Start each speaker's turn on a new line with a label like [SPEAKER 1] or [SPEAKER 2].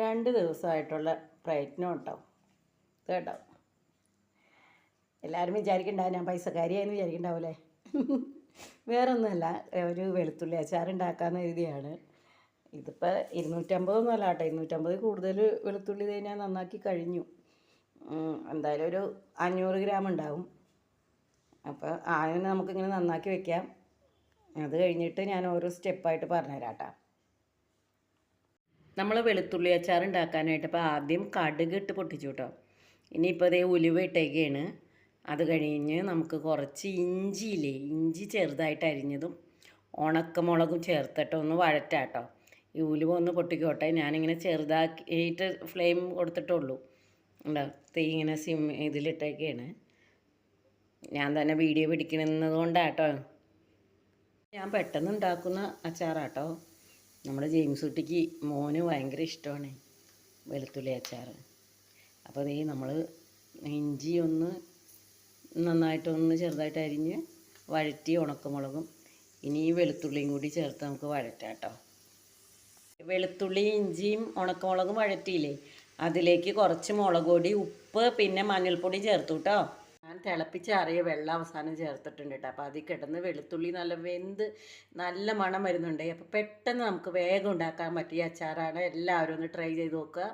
[SPEAKER 1] രണ്ട് ദിവസമായിട്ടുള്ള പ്രയത്നം ഉണ്ടാവും കേട്ടോ? എല്ലാവരും വിചാരിക്കണ്ടാവും ഞാൻ പൈസക്കാരിയായെന്ന് വിചാരിക്കണ്ടാവൂലേ? വേറൊന്നുമല്ല ഒരു വെളുത്തുള്ളി അച്ചാർ ഉണ്ടാക്കാമെന്ന് എഴുതിയാണ് ഇതിപ്പോൾ ഇരുന്നൂറ്റമ്പതൊന്നും അല്ല കേട്ടോ ഇരുന്നൂറ്റമ്പത് കൂടുതൽ വെളുത്തുള്ളി ഇത് ഞാൻ നന്നാക്കി കഴിഞ്ഞു. എന്തായാലും ഒരു അഞ്ഞൂറ് ഗ്രാം ഉണ്ടാവും. അപ്പോൾ ആദ്യം നമുക്കിങ്ങനെ നന്നാക്കി വെക്കാം. അത് കഴിഞ്ഞിട്ട് ഞാൻ ഓരോ സ്റ്റെപ്പായിട്ട് പറഞ്ഞുതരാം കേട്ടോ. നമ്മൾ വെളുത്തുള്ളി അച്ചാർ ഉണ്ടാക്കാനായിട്ട് ഇപ്പോൾ ആദ്യം കടുക് ഇട്ട് പൊട്ടിച്ചു കേട്ടോ ഇനിയിപ്പോൾ അതേ ഉലുവ ഇട്ടേക്കാണ്. അത് കഴിഞ്ഞ് നമുക്ക് കുറച്ച് ഇഞ്ചിയില്ലേ ഇഞ്ചി ചെറുതായിട്ട് അരിഞ്ഞതും ഉണക്കമുളകും ചേർത്തിട്ട് ഒന്ന് വഴറ്റാട്ടോ. ഈ ഉലുവ ഒന്ന് പൊട്ടിക്കോട്ടെ. ഞാനിങ്ങനെ ചെറുതാക്കിയിട്ട് ഫ്ലെയിം കൊടുത്തിട്ടുള്ളൂ. ഉണ്ടോ തീ ഇങ്ങനെ സിം ഇതിലിട്ടേക്കാണ് ഞാൻ തന്നെ വീഡിയോ പിടിക്കണത് കൊണ്ടാട്ടോ. ഞാൻ പെട്ടെന്ന് ഉണ്ടാക്കുന്ന അച്ചാറാട്ടോ. നമ്മുടെ ജെയിംസ് കുട്ടിക്ക് മോന് ഭയങ്കര ഇഷ്ടമാണ് വെളുത്തുള്ളി അച്ചാർ. അപ്പോൾ അതേ നമ്മൾ ഇഞ്ചി ഒന്ന് നന്നായിട്ടൊന്ന് ചെറുതായിട്ട് അരിഞ്ഞ് വഴറ്റി ഉണക്കമുളകും ഇനി ഈ വെളുത്തുള്ളിയും കൂടി ചേർത്ത് നമുക്ക് വഴറ്റാം കേട്ടോ. വെളുത്തുള്ളി ഇഞ്ചിയും ഉണക്കമുളകും വഴറ്റിയില്ലേ? അതിലേക്ക് കുറച്ച് മുളക് പൊടി ഉപ്പ് പിന്നെ മഞ്ഞൾപ്പൊടി ചേർത്തു കേട്ടോ. തിളപ്പിച്ചാറിയ വെള്ളം അവസാനം ചേർത്തിട്ടുണ്ട് കേട്ടോ അപ്പോൾ അതിൽ കിടന്ന് വെളുത്തുള്ളി നല്ല വെന്ത് നല്ല മണം വരുന്നുണ്ട്. അപ്പോൾ പെട്ടെന്ന് നമുക്ക് വേഗം ഉണ്ടാക്കാൻ പറ്റിയ അച്ചാറാണ്. എല്ലാവരും ഒന്ന് ട്രൈ ചെയ്ത് നോക്കുക.